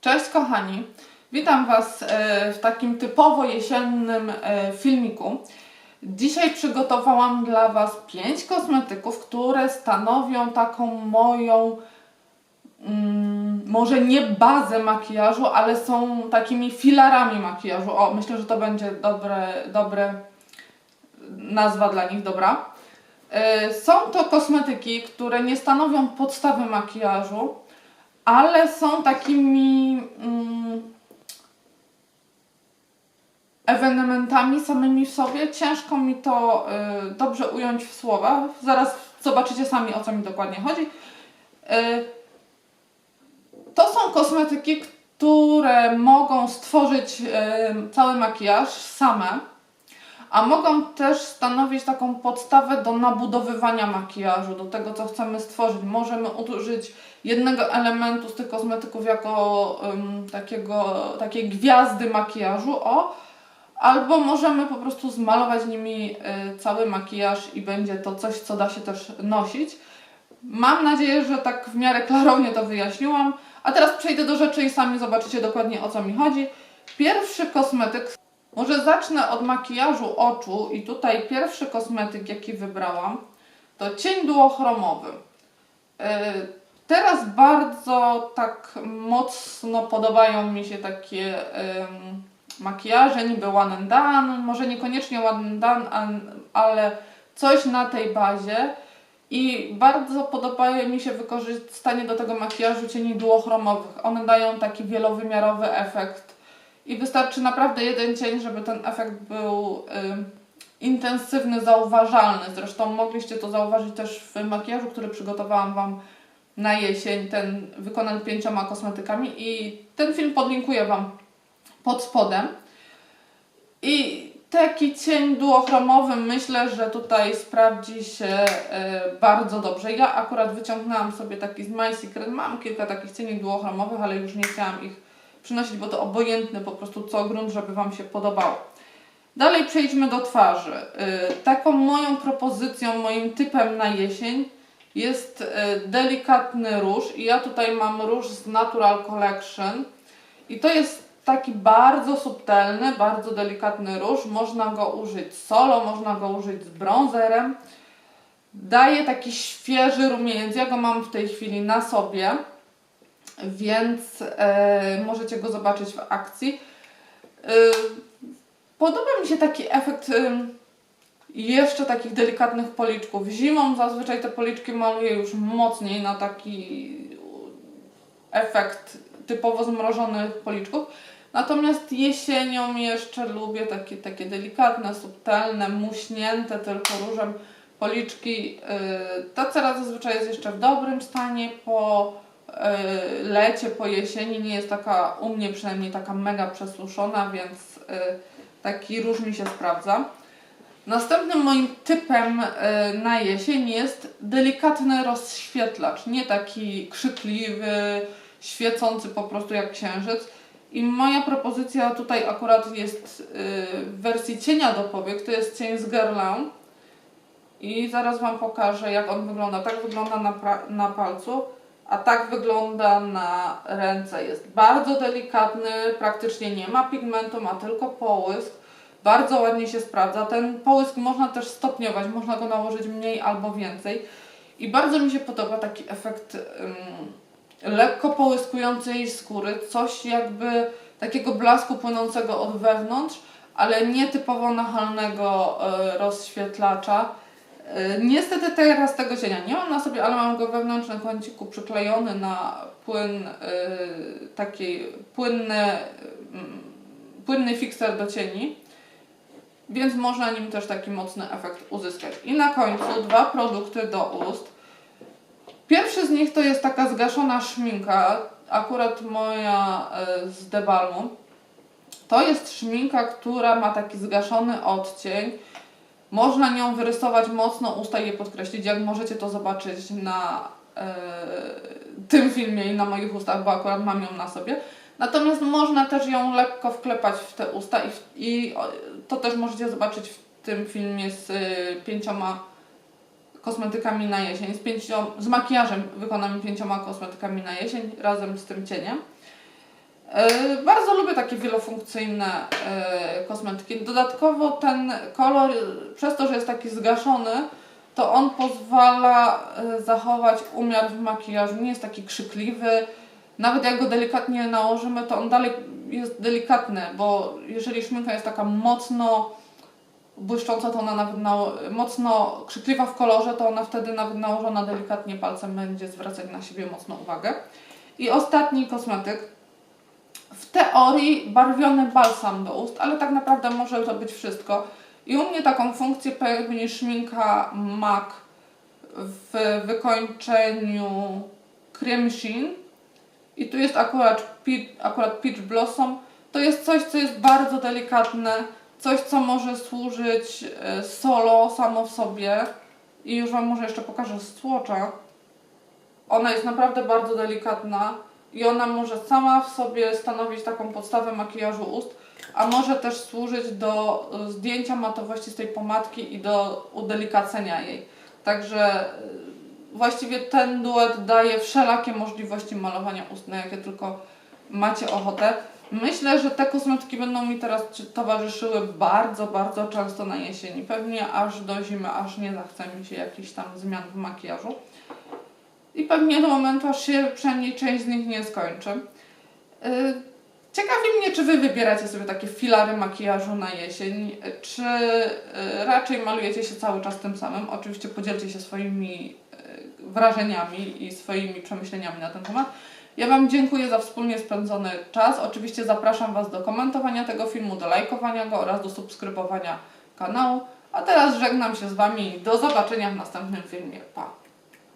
Cześć kochani, witam Was e, w takim typowo jesiennym e, filmiku. Dzisiaj przygotowałam dla Was pięć kosmetyków, które stanowią taką moją, mm, może nie bazę makijażu, ale są takimi filarami makijażu. O, myślę, że to będzie dobre, dobre nazwa dla nich, dobra. E, Są to kosmetyki, które nie stanowią podstawy makijażu, ale są takimi mm, ewenementami samymi w sobie. Ciężko mi to y, dobrze ująć w słowach. Zaraz zobaczycie sami o co mi dokładnie chodzi. Y, to są kosmetyki, które mogą stworzyć y, cały makijaż same, a mogą też stanowić taką podstawę do nabudowywania makijażu, do tego co chcemy stworzyć. Możemy użyć jednego elementu z tych kosmetyków jako ym, takiego, takiej gwiazdy makijażu, o, albo możemy po prostu zmalować nimi y, cały makijaż i będzie to coś, co da się też nosić. Mam nadzieję, że tak w miarę klarownie to wyjaśniłam. A teraz przejdę do rzeczy i sami zobaczycie dokładnie o co mi chodzi. Pierwszy kosmetyk, może zacznę od makijażu oczu i tutaj pierwszy kosmetyk, jaki wybrałam, to cień duochromowy. Yy, Teraz bardzo tak mocno podobają mi się takie makijaże, niby one and done, może niekoniecznie one and done, ale coś na tej bazie. I bardzo podoba mi się wykorzystanie do tego makijażu cieni duochromowych. One dają taki wielowymiarowy efekt. I wystarczy naprawdę jeden cień, żeby ten efekt był ym, intensywny, zauważalny. Zresztą mogliście to zauważyć też w makijażu, który przygotowałam Wam na jesień, ten wykonany pięcioma kosmetykami i ten film podlinkuję Wam pod spodem. I taki cień duochromowy myślę, że tutaj sprawdzi się e, bardzo dobrze. Ja akurat wyciągnęłam sobie taki z My Secret, mam kilka takich cieni duochromowych, ale już nie chciałam ich przynosić, bo to obojętny po prostu co grunt, żeby Wam się podobało. Dalej przejdźmy do twarzy. E, taką moją propozycją, moim typem na jesień jest e, delikatny róż i ja tutaj mam róż z Natural Collection i to jest taki bardzo subtelny, bardzo delikatny róż. Można go użyć solo, można go użyć z bronzerem. Daje taki świeży rumieniec. Ja go mam w tej chwili na sobie, więc e, możecie go zobaczyć w akcji. E, podoba mi się taki efekt ym, jeszcze takich delikatnych policzków. Zimą zazwyczaj te policzki maluję już mocniej na taki efekt typowo zmrożonych policzków. Natomiast jesienią jeszcze lubię takie, takie delikatne, subtelne, muśnięte tylko różem policzki. Ta cera zazwyczaj jest jeszcze w dobrym stanie po lecie, po jesieni. Nie jest taka, u mnie przynajmniej taka mega przesuszona, więc yy, taki róż mi się sprawdza. Następnym moim typem e, na jesień jest delikatny rozświetlacz. Nie taki krzykliwy, świecący po prostu jak księżyc. I moja propozycja tutaj akurat jest w wersji cienia do powiek. To jest cień z Guerlain. I zaraz Wam pokażę jak on wygląda. Tak wygląda na, na palcu, a tak wygląda na ręce. Jest bardzo delikatny, praktycznie nie ma pigmentu, ma tylko połysk bardzo ładnie się sprawdza. Ten połysk można też stopniować, można go nałożyć mniej albo więcej. I bardzo mi się podoba taki efekt ym, lekko połyskującej skóry, coś jakby takiego blasku płynącego od wewnątrz, ale nie typowo nachalnego y, rozświetlacza. Y, niestety teraz tego cienia nie mam na sobie, ale mam go wewnątrz na kąciku przyklejony na płyn, y, taki płynny, y, płynny fikser do cieni więc można nim też taki mocny efekt uzyskać. I na końcu dwa produkty do ust. Pierwszy z nich to jest taka zgaszona szminka, akurat moja e, z Debalmu. To jest szminka, która ma taki zgaszony odcień. Można nią wyrysować mocno usta i je podkreślić, jak możecie to zobaczyć na e, tym filmie i na moich ustach, bo akurat mam ją na sobie. Natomiast można też ją lekko wklepać w te usta i, w, i to też możecie zobaczyć w tym filmie z y, pięcioma kosmetykami na jesień, z, pięciom, z makijażem wykonanymi pięcioma kosmetykami na jesień razem z tym cieniem. E, Bardzo lubię takie wielofunkcyjne e, kosmetyki. Dodatkowo ten kolor, przez to, że jest taki zgaszony, to on pozwala e, zachować umiar w makijażu. Nie jest taki krzykliwy. Nawet jak go delikatnie nałożymy, to on dalej jest delikatny, bo jeżeli szminka jest taka mocno błyszcząca, to ona nawet nało- mocno krzykliwa w kolorze, to ona wtedy nawet nałożona delikatnie palcem będzie zwracać na siebie mocno uwagę. I ostatni kosmetyk. W teorii barwiony balsam do ust, ale tak naprawdę może to być wszystko. I u mnie taką funkcję pełni szminka MAC w wykończeniu Creme Sheen. I tu jest akurat, akurat Peach Blossom. To jest coś, co jest bardzo delikatne, coś, co może służyć e, solo samo w sobie. I już Wam może jeszcze pokażę stłocza. Ona jest naprawdę bardzo delikatna i ona może sama w sobie stanowić taką podstawę makijażu ust, a może też służyć do e, zdjęcia matowości z tej pomadki i do udelikacenia jej. Także e, właściwie ten duet daje wszelakie możliwości malowania ust, na jakie tylko macie ochotę. Myślę, że te kosmetyki będą mi teraz towarzyszyły bardzo, bardzo często na jesieni. Pewnie aż do zimy, aż nie zachce mi się jakichś tam zmian w makijażu. I pewnie do momentu, aż się przynajmniej część z nich nie skończy. Yy, Ciekawi mnie, czy Wy wybieracie sobie takie filary makijażu na jesień, czy yy, raczej malujecie się cały czas tym samym. Oczywiście podzielcie się swoimi yy, wrażeniami i swoimi przemyśleniami na ten temat. Ja Wam dziękuję za wspólnie spędzony czas. Oczywiście zapraszam Was do komentowania tego filmu, do lajkowania go oraz do subskrybowania kanału. A teraz żegnam się z Wami. Do zobaczenia w następnym filmie. Pa!